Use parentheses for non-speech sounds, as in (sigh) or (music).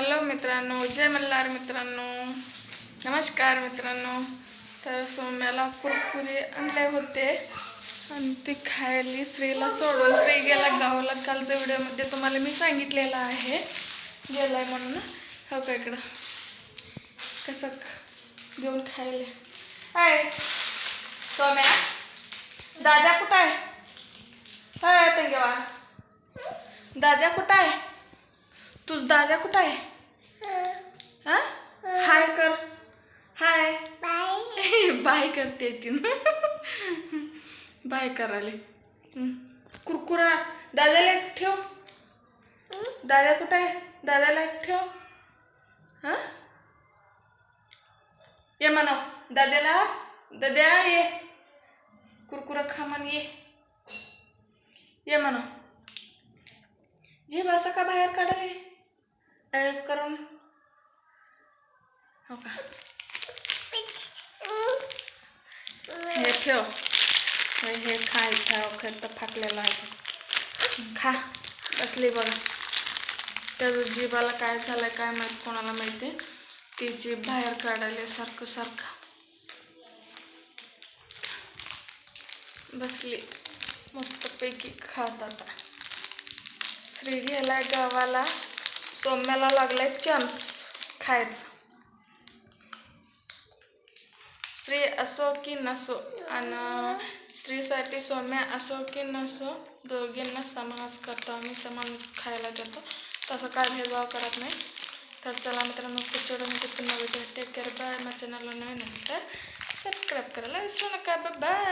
Hello मित्रांनो जय मल्हार मित्रांनो नमस्कार मित्रांनो. तर सोम्याला कुरकुरे आणले होते आणि ती खायली श्रीला सोडून. श्री गेला गावाला. कालच्या व्हिडिओमध्ये तुम्हाला मी सांगितलेलं आहे. गेलाय म्हणून. हो का इकडं? कसं घेऊन खायले? आहे सोम्या. दादा कुठं आहे? हाय तंगेवा दादा कुठं आहे? तुझ दादा कुठं आहे? हा? हाय कर. हाय. बाय. (laughs) करते ती बाय करायला. कुरकुरा. दादाला एक ठेव. दादा कुठं आहे? दादाला एक ठेव. हा? ये म्हणा. दादाला. दाद्या ये. कुरकुरा खा म्हण ये. ये म्हणा. जीभ असं का बाहेर काढाले? अ, करून. हो का हे ठेव. हे हे खा इथं खत फाटलेलं आहे. खा. बसली बघा. त्याचं जीभाला काय झालंय काय माहीत कोणाला माहिती? ती जीभ बाहेर काढायला सारखं सारखं. बसली. मस्तपैकी खात आता. श्री गेलाय गावाला. सोम्याला लागलाय चान्स खायचा. स्त्री असो की नसो आणि स्त्रीसाठी सौम्या असो की नसो दोघींना समानच करतो आम्ही समान खायला देतो तसं काय भेदभाव करत नाही. तर चला मित्रांनो पुढच्या मी पुन्हा भेटू टेक केअर बाय माझ्या चॅनलला नवीन आहे तर सबस्क्राईब करायला विसरू नका. बाय